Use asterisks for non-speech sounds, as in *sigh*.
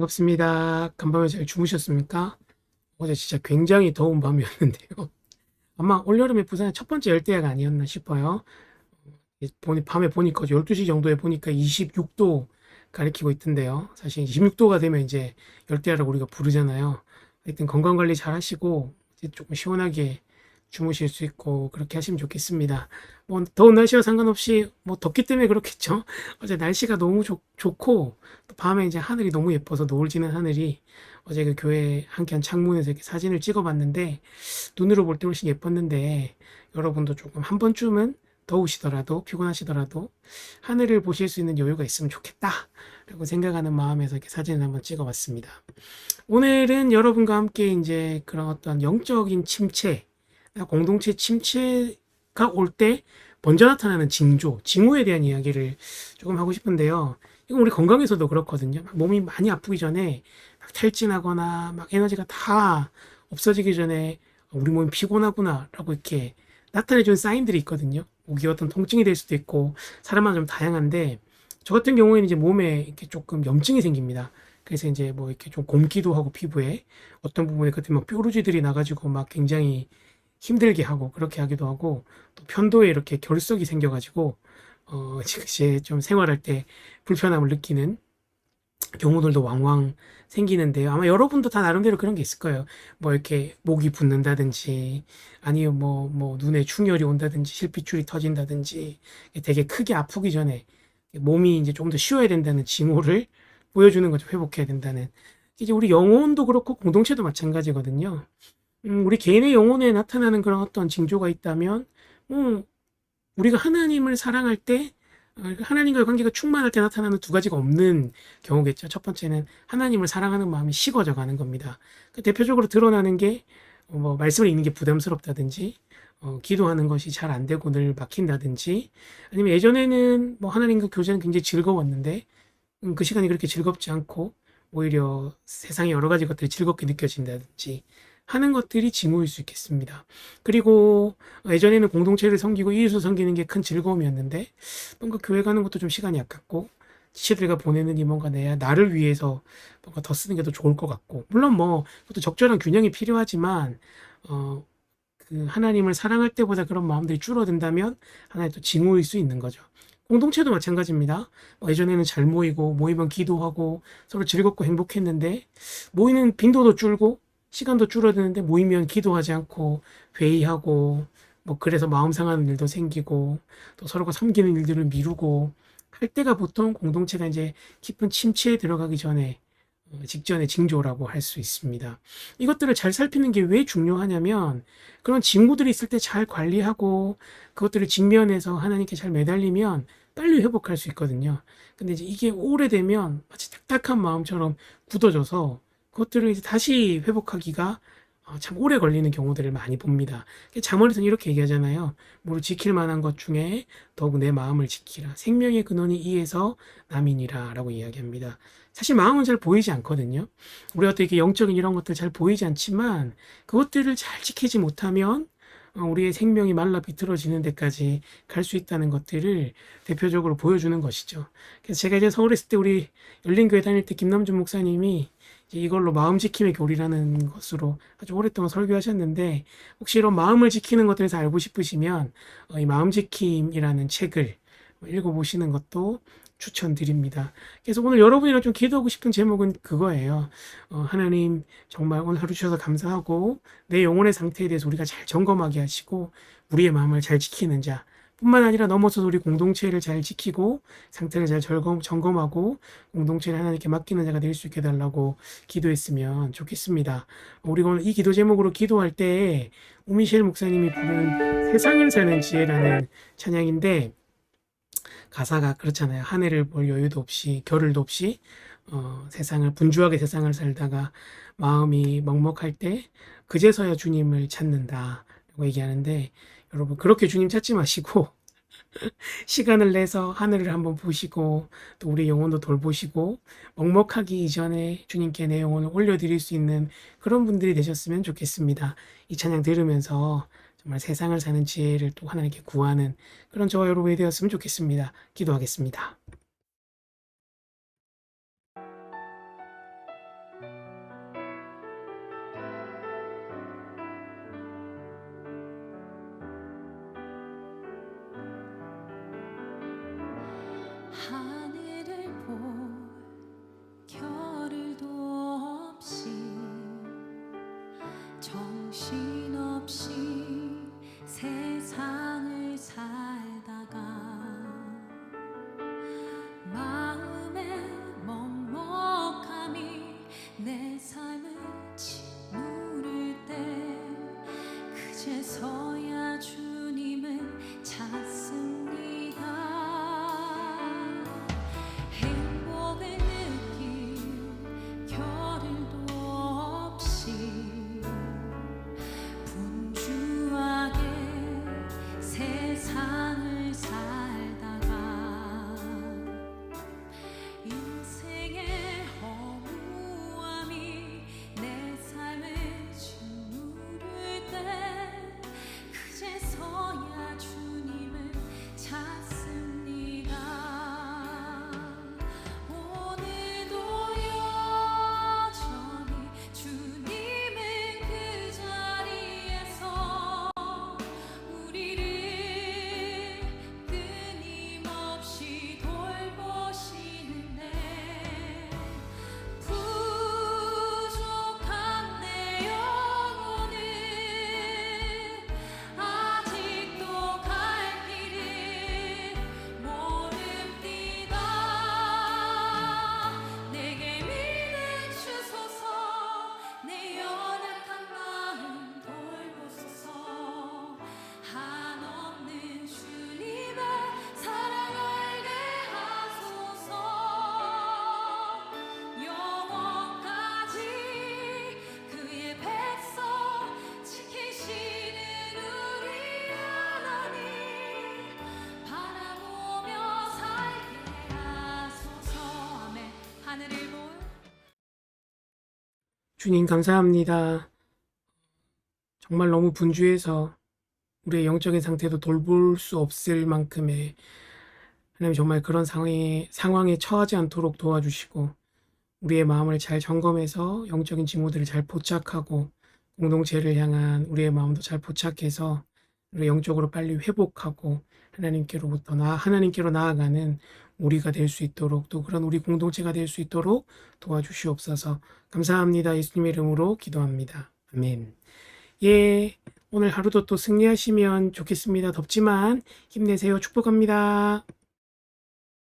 반갑습니다. 간밤에 잘 주무셨습니까? 어제 진짜 굉장히 더운 밤이었는데요. *laughs* 아마 올여름에 부산의 첫 번째 열대야가 아니었나 싶어요. 밤에 보니까 12시 정도에 보니까 26도 가리키고 있던데요. 사실 26도가 되면 이제 열대야라고 우리가 부르잖아요. 하여튼 건강 관리 잘 하시고 조금 시원하게 주무실 수 있고 그렇게 하시면 좋겠습니다. 뭐 더운 날씨와 상관없이 뭐 덥기 때문에 그렇겠죠. *laughs* 어제 날씨가 너무 좋, 좋고 또 밤에 이제 하늘이 너무 예뻐서 노을 지는 하늘이 어제 그 교회 한켠 창문에서 이렇게 사진을 찍어봤는데 눈으로 볼 때 훨씬 예뻤는데 여러분도 조금 한 번쯤은 더우시더라도 피곤하시더라도 하늘을 보실 수 있는 여유가 있으면 좋겠다 라고 생각하는 마음에서 이렇게 사진을 한번 찍어봤습니다. 오늘은 여러분과 함께 이제 그런 어떤 영적인 침체 공동체 침체가 올 때 먼저 나타나는 징조, 징후에 대한 이야기를 조금 하고 싶은데요. 이건 우리 건강에서도 그렇거든요. 막 몸이 많이 아프기 전에 막 탈진하거나 막 에너지가 다 없어지기 전에 우리 몸이 피곤하구나라고 이렇게 나타내주는 사인들이 있거든요. 목이 어떤 통증이 될 수도 있고 사람마다 좀 다양한데 저 같은 경우에는 이제 몸에 이렇게 조금 염증이 생깁니다. 그래서 이제 뭐 이렇게 좀 곰기도 하고 피부에 어떤 부분에 그때 막 뾰루지들이 나가지고 막 굉장히 힘들게 하고 그렇게 하기도 하고 또 편도에 이렇게 결석이 생겨가지고 어, *laughs* 즉시 좀 생활할 때 불편함을 느끼는 경우들도 왕왕 생기는데요. 아마 여러분도 다 나름대로 그런 게 있을 거예요. 뭐 이렇게 목이 붓는다든지 아니면 뭐, 뭐 눈에 충혈이 온다든지 실핏줄이 터진다든지 되게 크게 아프기 전에 몸이 이제 좀 더 쉬어야 된다는 징후를 보여주는 거죠. 회복해야 된다는. 이제 우리 영혼도 그렇고 공동체도 마찬가지거든요. 음, 우리 개인의 영혼에 나타나는 그런 어떤 징조가 있다면, 뭐, 우리가 하나님을 사랑할 때, 어, 하나님과의 관계가 충만할 때 나타나는 두 가지가 없는 경우겠죠. 첫 번째는 하나님을 사랑하는 마음이 식어져 가는 겁니다. 그 대표적으로 드러나는 게, 어, 뭐, 말씀을 읽는 게 부담스럽다든지, 어, 기도하는 것이 잘 안 되고 늘 막힌다든지, 아니면 예전에는 뭐 하나님과 교제는 굉장히 즐거웠는데, 음, 그 시간이 그렇게 즐겁지 않고, 오히려 세상의 여러 가지 것들이 즐겁게 느껴진다든지, 하는 것들이 징후일 수 있겠습니다. 그리고 예전에는 공동체를 섬기고 이웃을 섬기는 게 큰 즐거움이었는데 뭔가 교회 가는 것도 좀 시간이 아깝고 지체들과 보내는 이 뭔가 내야 나를 위해서 뭔가 더 쓰는 게 더 좋을 것 같고 물론 뭐 그것도 적절한 균형이 필요하지만 어, 그 하나님을 사랑할 때보다 그런 마음들이 줄어든다면 하나의 또 징후일 수 있는 거죠. 공동체도 마찬가지입니다. 뭐 예전에는 잘 모이고 모이면 기도하고 서로 즐겁고 행복했는데 모이는 빈도도 줄고 시간도 줄어드는데 모이면 기도하지 않고 회의하고 뭐 그래서 마음 상하는 일도 생기고 또 서로가 섬기는 일들을 미루고 할 때가 보통 공동체가 이제 깊은 침체에 들어가기 전에 어, 직전의 징조라고 할 수 있습니다. 이것들을 잘 살피는 게 왜 중요하냐면 그런 징후들이 있을 때 잘 관리하고 그것들을 직면해서 하나님께 잘 매달리면 빨리 회복할 수 있거든요. 근데 이제 이게 오래되면 마치 딱딱한 마음처럼 굳어져서 그것들을 이제 다시 회복하기가 어, 참 오래 걸리는 경우들을 많이 봅니다. 자문에서는 이렇게 얘기하잖아요. 무릇 지킬 만한 것 중에 더욱 내 마음을 지키라. 생명의 근원이 이에서 남이니라 라고 이야기합니다. 사실 마음은 잘 보이지 않거든요. 우리가 또 이렇게 영적인 이런 것들 잘 보이지 않지만 그것들을 잘 지키지 못하면 어, 우리의 생명이 말라 비틀어지는 데까지 갈 수 있다는 것들을 대표적으로 보여주는 것이죠. 그래서 제가 이제 서울에 있을 때 우리 열린교회 다닐 때 김남준 목사님이 이걸로 마음 지킴의 교리라는 것으로 아주 오랫동안 설교하셨는데 혹시 이런 마음을 지키는 것들에 대해서 알고 싶으시면 어, 이 마음 지킴이라는 책을 읽어보시는 것도 추천드립니다. 그래서 오늘 여러분이랑 좀 기도하고 싶은 제목은 그거예요. 어, 하나님 정말 오늘 하루 주셔서 감사하고 내 영혼의 상태에 대해서 우리가 잘 점검하게 하시고 우리의 마음을 잘 지키는 자 뿐만 아니라 넘어서 우리 공동체를 잘 지키고 상태를 잘 점검, 점검하고 공동체를 하나님께 맡기는 자가 될 수 있게 달라고 기도했으면 좋겠습니다. 우리가 오늘 이 기도 제목으로 기도할 때 우미셸 목사님이 부른 세상을 사는 지혜라는 찬양인데 가사가 그렇잖아요. 한 해를 볼 여유도 없이 겨를도 없이 어, 세상을 분주하게 세상을 살다가 마음이 먹먹할 때 그제서야 주님을 찾는다라고 얘기하는데 여러분 그렇게 주님 찾지 마시고 *laughs* 시간을 내서 하늘을 한번 보시고 또 우리 영혼도 돌보시고 먹먹하기 이전에 주님께 내 영혼을 올려드릴 수 있는 그런 분들이 되셨으면 좋겠습니다. 이 찬양 들으면서 정말 세상을 사는 지혜를 또 하나님께 구하는 그런 저와 여러분이 되었으면 좋겠습니다. 기도하겠습니다. 정신 주님 감사합니다. 정말 너무 분주해서 우리의 영적인 상태도 돌볼 수 없을 만큼의 하나님 정말 그런 상황에 상황에 처하지 않도록 도와주시고 우리의 마음을 잘 점검해서 영적인 징후들을 잘 포착하고 공동체를 향한 우리의 마음도 잘 포착해서 우리 영적으로 빨리 회복하고 하나님께로부터 나 하나님께로 나아가는 우리가 될 수 있도록 또 그런 우리 공동체가 될 수 있도록 도와주시옵소서. 감사합니다. 예수님의 이름으로 기도합니다. 아멘. 예, 오늘 하루도 또 승리하시면 좋겠습니다. 덥지만 힘내세요. 축복합니다.